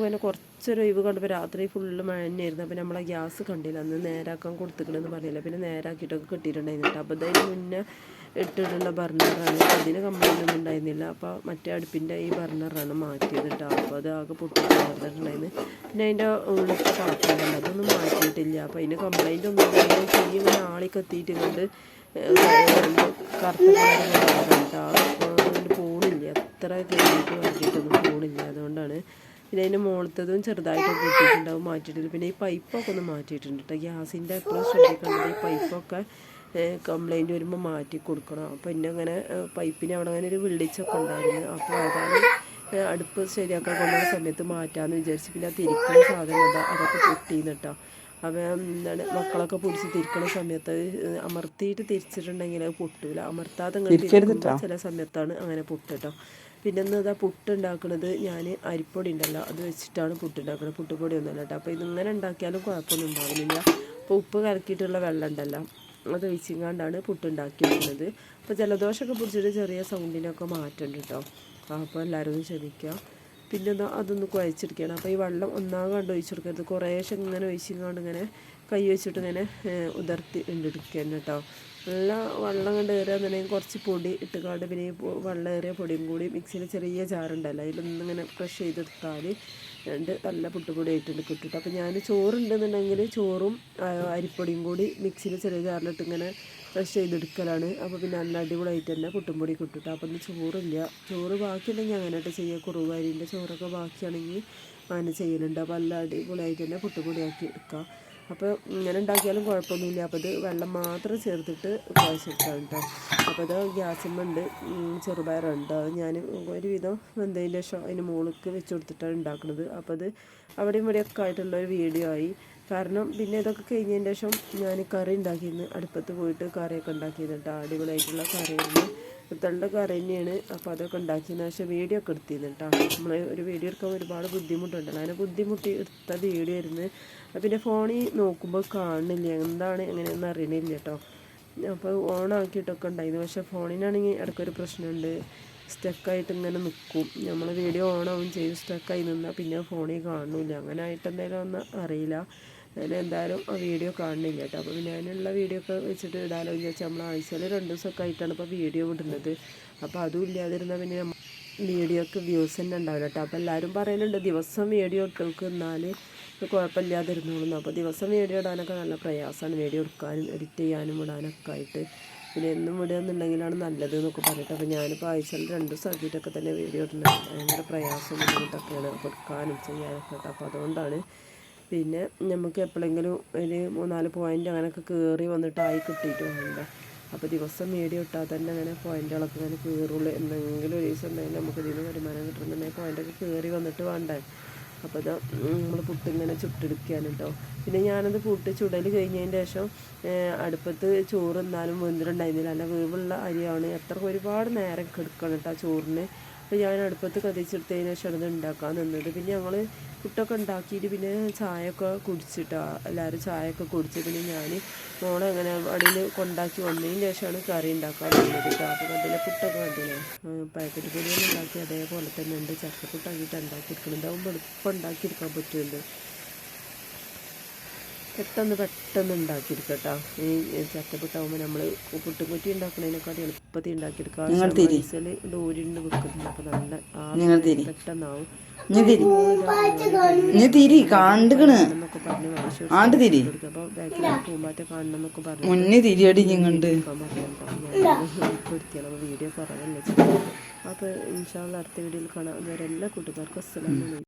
ഇങ്ങനെ കുറച്ചൊരു ഒഴിവ് കണ്ടപ്പോൾ രാത്രി ഫുള്ള് മഴ തന്നെയായിരുന്നു. അപ്പോൾ നമ്മളെ ഗ്യാസ് കണ്ടില്ല. അന്ന് നേരാക്കാൻ കൊടുത്തിക്കണമെന്ന് പറഞ്ഞില്ല. പിന്നെ നേരാക്കിയിട്ടൊക്കെ കിട്ടിയിട്ടുണ്ടായിരുന്നില്ല. അപ്പോൾ അതിന് മുന്നേ ഇട്ടിട്ടുള്ള ബർണറാണ് അതിന് കംപ്ലൈന്റ് ഒന്നും ഉണ്ടായിരുന്നില്ല. അപ്പോൾ മറ്റേ അടുപ്പിന്റെ ഈ ബർണറാണ് മാറ്റിയത് കേട്ടോ അപ്പോൾ അത് ആകെ പൊട്ടി ചേർന്നിട്ടുണ്ടായിരുന്നു പിന്നെ അതിന്റെ ഉള്ളിലത്തെ പാത്രമുണ്ട് അതൊന്നും മാറ്റിയിട്ടില്ല. അപ്പോൾ അതിന് കംപ്ലൈന്റ് ഒന്നും ഉണ്ടായിരുന്നു ചെറിയ ഇങ്ങനെ ആളി കത്തിയിട്ട് കണ്ട് കറുത്ത ആ പോണില്ല. എത്ര കഴിഞ്ഞിട്ട് വേണ്ടിയിട്ടൊന്നും പോണില്ല. അതുകൊണ്ടാണ് പിന്നെ അതിന്റെ മുകളത്തതും ചെറുതായിട്ട് പൊട്ടിയിട്ടുണ്ടാവും മാറ്റിയിട്ടുണ്ട്. പിന്നെ ഈ പൈപ്പൊക്കെ ഒന്ന് മാറ്റിയിട്ടുണ്ട് കേട്ടോ ഗ്യാസിന്റെ എപ്പോഴും ശ്രദ്ധിക്കേണ്ടത് ഈ പൈപ്പൊക്കെ കംപ്ലൈന്റ് വരുമ്പോൾ മാറ്റി കൊടുക്കണം. അപ്പോൾ പിന്നെ അങ്ങനെ പൈപ്പിന് അവിടെ അങ്ങനെ ഒരു വിളിച്ചൊക്കെ ഉണ്ടായിരുന്നു. അപ്പോൾ അതാണ് അടുപ്പ് ശരിയാക്കാൻ കൊണ്ടുവന്ന സമയത്ത് മാറ്റാമെന്ന് വിചാരിച്ച് പിന്നെ ആ തിരിക്കുന്ന സാധനം എന്താ അതൊക്കെ പൊട്ടിന്നിട്ടോ അവ എന്താണ് മക്കളൊക്കെ പിടിച്ച് തിരിക്കുന്ന സമയത്ത് അമർത്തിയിട്ട് തിരിച്ചിട്ടുണ്ടെങ്കിൽ അത് പൊട്ടൂല. അമർത്താതെ ചില സമയത്താണ് അങ്ങനെ പൊട്ടോ പിന്നെ ഇന്ന് ഇതാ പുട്ട് ഉണ്ടാക്കുന്നത് ഞാൻ അരിപ്പൊടി ഉണ്ടല്ലോ അത് വെച്ചിട്ടാണ് പുട്ട് ഉണ്ടാക്കുന്നത് പുട്ടുപൊടി ഒന്നുമല്ല കേട്ടോ അപ്പോൾ ഇതിങ്ങനെ ഉണ്ടാക്കിയാലും കുഴപ്പമൊന്നും ഉണ്ടാകുന്നില്ല അപ്പോൾ ഉപ്പ് കലക്കിയിട്ടുള്ള വെള്ളം ഉണ്ടല്ലോ അത് ഒഴിച്ചിങ്ങാണ്ടാണ് പുട്ട് ഉണ്ടാക്കിയിരിക്കുന്നത് അപ്പോൾ ജലദോഷമൊക്കെ പിടിച്ചിട്ട് ചെറിയ സൗണ്ടിനൊക്കെ മാറ്റമുണ്ട് കേട്ടോ അപ്പോൾ എല്ലാവരും ഒന്ന് ക്ഷമിക്കുക പിന്നെ ഒന്ന് അതൊന്ന് കുഴച്ചെടുക്കുകയാണ്. അപ്പോൾ ഈ വെള്ളം ഒന്നാകണ്ട് ഒഴിച്ചെടുക്കരുത്. കുറേശ്ശെ ഇങ്ങനെ ഒഴിച്ചിങ്ങാണ്ട് ഇങ്ങനെ കൈ വെച്ചിട്ട് ഇങ്ങനെ ഉതിർത്തി ഉണ്ടെടുക്കുകയാണ് കേട്ടോ നല്ല വെള്ളം കണ്ട് കയറുകയെന്നുണ്ടെങ്കിൽ കുറച്ച് പൊടി ഇട്ടുകാണ്ട് പിന്നെ വെള്ളം ഏറിയ പൊടിയും കൂടി മിക്സിയിൽ ചെറിയ ജാറുണ്ടല്ലോ അതിലൊന്നിങ്ങനെ ക്രഷ് ചെയ്തെടുത്താൽ രണ്ട് നല്ല പുട്ടുപൊടി ആയിട്ടുണ്ട് കിട്ടിട്ട്. അപ്പോൾ ഞാൻ ചോറുണ്ടെന്നുണ്ടെങ്കിൽ ചോറും അരിപ്പൊടിയും കൂടി മിക്സിയിൽ ചെറിയ ജാറിലിട്ട് ഇങ്ങനെ ക്രഷ് ചെയ്തെടുക്കലാണ്. അപ്പോൾ പിന്നെ നല്ല അടിപൊളിയായിട്ട് തന്നെ പുട്ടുംപൊടി കിട്ടിട്ട്. അപ്പോൾ ഇന്ന് ചോറില്ല. ചോറ് ബാക്കിയുണ്ടെങ്കിൽ അങ്ങനെയായിട്ട് ചെയ്യുക കുറവ് ചോറൊക്കെ ബാക്കിയാണെങ്കിൽ അങ്ങനെ ചെയ്യലുണ്ട്. അപ്പോൾ നല്ല അടിപൊളിയായിട്ട് തന്നെ പുട്ടുപൊടിയാക്കി എടുക്കുക അപ്പോൾ ഇങ്ങനെ ഉണ്ടാക്കിയാലും കുഴപ്പമൊന്നുമില്ല. അപ്പോൾ ഇത് വെള്ളം മാത്രം ചേർത്തിട്ട് കുഴച്ചെടുക്കാം കേട്ടോ അപ്പോൾ ഇത് ഗ്യാസുമുണ്ട് ചെറുപയറുണ്ട് അത് ഞാൻ ഒരുവിധം വെന്തതിന്റെ ശേഷം അതിന് മുകളിലേക്ക് വെച്ച് കൊടുത്തിട്ടാണ് ഉണ്ടാക്കുന്നത് അപ്പോൾ അത് അവിടെയും ഇവിടെയൊക്കെ ആയിട്ടുള്ള ഒരു വീഡിയോ ആയി. കാരണം പിന്നെ ഇതൊക്കെ കഴിഞ്ഞതിന് ശേഷം ഞാൻ കറി ഉണ്ടാക്കിയിരുന്നു അടുപ്പത്ത് പോയിട്ട് കറിയൊക്കെ ഉണ്ടാക്കിയിരുന്നു കേട്ടോ അടിപൊളിയായിട്ടുള്ള കറിയായിരുന്നു. കുത്തളുടെ കറി അപ്പോൾ അതൊക്കെ ഉണ്ടാക്കിയതിന് ശേഷം വീഡിയോ ഒക്കെ എടുത്തിരുന്നു കേട്ടോ. നമ്മൾ ഒരു വീഡിയോ എടുക്കാൻ ഒരുപാട് ബുദ്ധിമുട്ടുണ്ടല്ലോ അങ്ങനെ ബുദ്ധിമുട്ടി എടുത്ത വീഡിയോ ആയിരുന്നു. പിന്നെ ഫോണിൽ നോക്കുമ്പോൾ കാണുന്നില്ല. എന്താണ് എങ്ങനെയെന്ന് അറിയണില്ല കേട്ടോ. അപ്പോൾ ഓൺ ആക്കിയിട്ടൊക്കെ ഉണ്ടായിരുന്നു. പക്ഷേ ഫോണിനാണെങ്കിൽ ഇടയ്ക്കൊരു പ്രശ്നമുണ്ട്. സ്റ്റക്കായിട്ട് ഇങ്ങനെ നിൽക്കും. നമ്മൾ വീഡിയോ ഓൺ ചെയ്ത് സ്റ്റക്കായി നിന്നാൽ പിന്നെ ഫോണിൽ കാണുന്നില്ല. അങ്ങനെ ആയിട്ട് എന്തെങ്കിലും ഒന്നും അറിയില്ല. ഞാൻ എന്തായാലും വീഡിയോ കാണുന്നില്ല കേട്ടോ. അപ്പോൾ പിന്നെ അതിനുള്ള വീഡിയോ ഒക്കെ വെച്ചിട്ട് ഇടാലോ എന്ന് വെച്ചാൽ നമ്മൾ ആഴ്ചയിൽ രണ്ട് ദിവസമൊക്കെ ആയിട്ടാണ് ഇപ്പോൾ വീഡിയോ വിടുന്നത് അപ്പോൾ അതും ഇല്ലാതിരുന്നാൽ പിന്നെ വീഡിയോ വീഡിയോക്ക് വ്യൂസ് തന്നെ ഉണ്ടാവില്ല കേട്ടോ. അപ്പോൾ എല്ലാവരും പറയുന്നുണ്ട് ദിവസം വീഡിയോ ഇട്ടോൾക്ക് എന്നാൽ കുഴപ്പമില്ലാതിരുന്നോളുന്നു അപ്പോൾ ദിവസം വീഡിയോ ഇടാനൊക്കെ നല്ല പ്രയാസമാണ്. വീഡിയോ എടുക്കാനും എഡിറ്റ് ചെയ്യാനും ഇടാനൊക്കെ ആയിട്ട്. പിന്നെ എന്നും വിടുകയെന്നുണ്ടെങ്കിലാണ് നല്ലത് എന്നൊക്കെ പറഞ്ഞിട്ട് അപ്പോൾ ഞാനിപ്പോൾ ആഴ്ചയിൽ രണ്ട് സബ്ജക്റ്റൊക്കെ തന്നെ വീഡിയോ ഇടുന്നത്. ഭയങ്കര പ്രയാസം ബുദ്ധിമുട്ടൊക്കെയാണ്. കൊടുക്കാനും ചെയ്യാനൊക്കെ കേട്ടോ. അപ്പോൾ അതുകൊണ്ടാണ് പിന്നെ നമുക്ക് എപ്പോഴെങ്കിലും ഒരു മൂന്നാൽ പോയിന്റ് അങ്ങനെയൊക്കെ കയറി വന്നിട്ടായി കിട്ടിയിട്ട് വേണ്ട. അപ്പോൾ ദിവസം മീഡിയ ഇട്ടാൽ തന്നെ അങ്ങനെ പോയിന്റുകളൊക്കെ ഇങ്ങനെ കയറുള്ളൂ എന്തെങ്കിലും ഒരു ദിവസം ഉണ്ടെങ്കിൽ നമുക്ക് ഇതിന് വരുമാനം കിട്ടുന്നുണ്ടെങ്കിൽ പോയിന്റൊക്കെ കയറി വന്നിട്ട് വേണ്ടേ. അപ്പോൾ ഇത് നമ്മൾ പുട്ടിങ്ങനെ ചുട്ടെടുക്കുകയാണ് കേട്ടോ പിന്നെ ഞാനത് പുട്ട് ചുടൽ കഴിഞ്ഞതിന് ശേഷം അടുപ്പത്ത് ചോറ് എന്നാലും വെന്തിട്ടുണ്ടായിരുന്നില്ല. നല്ല വേവുള്ള അരിയാണ്. എത്ര ഒരുപാട് നേരം കെടുക്കണം കേട്ടോ ചോറിന്. അപ്പോൾ ഞാൻ അടുപ്പത്ത് കത്തിച്ചെടുത്തതിന് ശേഷം അത് ഉണ്ടാക്കാൻ നിന്നത്. പിന്നെ ഞങ്ങൾ പുട്ടൊക്കെ ഉണ്ടാക്കിയിട്ട് പിന്നെ ചായയൊക്കെ കുടിച്ചിട്ടാ എല്ലാവരും ചായയൊക്കെ കുടിച്ച് പിന്നെ ഞാൻ മോളെ അങ്ങനെ അടിയിൽ കൊണ്ടാക്കി വന്നതിന് ശേഷമാണ് കറി ഉണ്ടാക്കാൻ വന്നത് കേട്ടോ. കണ്ടില്ല പുട്ടൊക്കെ കണ്ടില്ലേ? പാക്കറ്റ് പൊടിയൊന്നും ഉണ്ടാക്കി അതേപോലെ തന്നെ ഉണ്ട്. ചക്കപ്പുട്ടാക്കിയിട്ട് ഉണ്ടാക്കിയിരിക്കണം അതാകുമ്പോൾ എളുപ്പം ഉണ്ടാക്കിയെടുക്കാൻ പറ്റുമല്ലോ. പെട്ടെന്ന് പെട്ടെന്ന് ഉണ്ടാക്കിയെടുക്കട്ടോ ഈ ചക്കപ്പുട്ടാകുമ്പോൾ നമ്മൾ പുട്ടുകുറ്റി ഉണ്ടാക്കുന്നതിനെക്കാട്ടി എളുപ്പത്തിൽ ഉണ്ടാക്കിയെടുക്കാം പൈസയിൽ ഡോരിണ്ട് വെക്കുന്നുണ്ട്. അപ്പോൾ നല്ല പെട്ടെന്നാവും. തിരി. കണ്ടുകണ് ആണ്ട് തിരി. മുന്നേ തിരിയടി ഞങ്ങണ്ട് വീഡിയോ കുറവല്ലേ? അപ്പോൾ ഇൻഷാള്ള അടുത്ത വീഡിയോയിൽ കാണാം. എല്ലാ കൂട്ടുകാർക്കും അസ്സലാമു അലൈക്കും.